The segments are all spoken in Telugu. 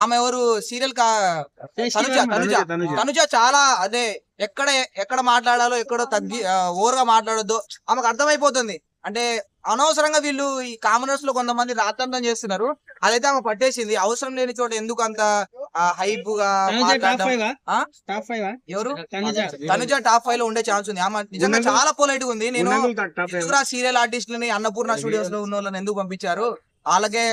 ఆమె ఎవరు? సీరియల్ కా తనుజ తనుజ. తనుజ. చాలా అదే ఎక్కడ ఎక్కడ మాట్లాడాలో ఎక్కడో తగ్గి ఓవర్గా మాట్లాడొద్దు ఆమెకు అర్థమైపోతుంది. అంటే అనవసరంగా వీళ్ళు ఈ కామనర్స్లో కొంతమంది రాతంతం చేస్తున్నారు. అదైతే ఆమె పట్టేసింది. అవసరం లేని చోట ఎందుకు అంత హైప్గా ఎవరు? తనుజ. టాప్ ఫైవ్లో ఉండే ఛాన్స్ ఉంది. ఆమె నిజంగా చాలా పొలైట్గా ఉంది. నేను సీరియల్ ఆర్టిస్టులని అన్నపూర్ణ స్టూడియోస్లో ఉన్న వాళ్ళని ఎందుకు పంపించారు? వాళ్ళకే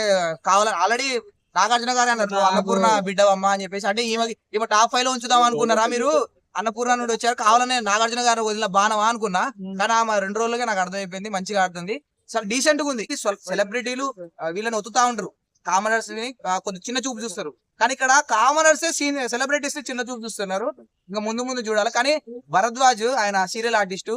కావాలని ఆల్రెడీ నాగార్జున గారు అన్నారు "నువ్వు అన్నపూర్ణ బిడ్డవమ్మ అని చెప్పేసి. అంటే ఈమె ఈమె టాప్ ఫైవ్లో ఉంచుదాం అనుకున్నారా మీరు? అన్నపూర్ణ నుండి వచ్చారు. కావాలనే నాగార్జున గారు వదిలిన బాణమా అనుకున్నా. కానీ ఆమె రెండు రోజులుగా నాకు అర్థమైపోయింది మంచిగా ఆడుతుంది. చాలా డీసెంట్గా ఉంది. సెలబ్రిటీలు వీళ్ళని ఒత్తుతా ఉంటారు కామనర్స్ని కొంచెం చిన్న చూపు చూస్తారు. కానీ ఇక్కడ కామనర్స్ సీనియర్ సెలబ్రిటీస్ చిన్న చూపు చూస్తున్నారు. ఇంకా ముందు ముందు చూడాలి. కానీ భరద్వాజ్ ఆయన serial artist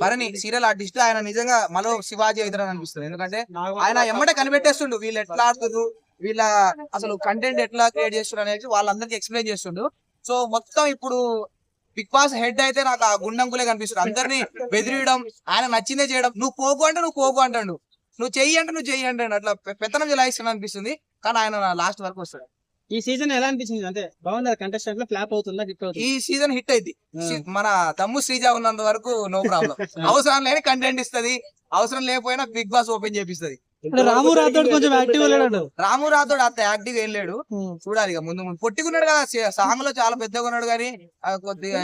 Bharani. Serial artist ఆయన నిజంగా మరో శివాజీ అవుతారని అనిపిస్తుంది. ఎందుకంటే ఆయన ఎమ్మటే కనిపెట్టేస్తుండు. వీళ్ళు ఎట్లా ఆడుతున్నారు వీళ్ళ అసలు కంటెంట్ ఎట్లా క్రియేట్ చేస్తున్నారు అనేది వాళ్ళందరికీ ఎక్స్ప్లెయిన్ చేస్తుండు. సో మొత్తం ఇప్పుడు బిగ్ బాస్ హెడ్ అయితే నాకు ఆ గుండంకులే కనిపిస్తుంది. అందరినీ బెదిరియడం ఆయన నచ్చిందే చేయడం. నువ్వు పోకు అంటే నువ్వు పోకు అంటాడు. నువ్వు చెయ్యి అంటే నువ్వు చెయ్యి అంటాడు. అట్లా పెత్తనం చెలాయిస్తున్నా అనిపిస్తుంది. కానీ ఆయన లాస్ట్ వరకు వస్తాడు. ఈ సీజన్ ఎలా అనిపించింది? అంటే బాగుంది కంటెస్టెంట్లో ఫ్లాప్ అవుతుందా హిట్ ఈ అవుతుంది సీజన్ హిట్ అయింది. మన తమ్ము శ్రీజ ఉన్నంత వరకు నో ప్రాబ్లం అవసరం లేని కంటెంట్ ఇస్తది. అవసరం లేకపోయినా బిగ్ బాస్ ఓపెన్ చేపిస్తది. రాము రాథోడ్ కొంచెం యాక్టివ్ వెళ్ళాడు రాము రాథోడ్ అంత యాక్టివ్ ఏం లేడు. చూడాలి ఇక ముందు ముందు. పొట్టిగున్నాడు కదా సాంగ్లో చాలా పెద్దగా ఉన్నాడు కానీ కొద్దిగా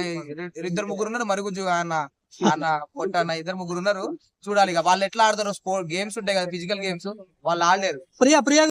ఇద్దరు- ముగ్గురు ఉన్నారు. మరి కొంచెం ఆయన ఆయన పొట్ట అన్న ఇద్దరు ముగ్గురు ఉన్నారు. చూడాలి ఇక వాళ్ళు ఎట్లా ఆడతారు స్పోర్ట్ గేమ్స్ ఉంటాయి కదా ఫిజికల్ గేమ్స్ వాళ్ళు ఆడలేరు. ప్రియా ప్రియా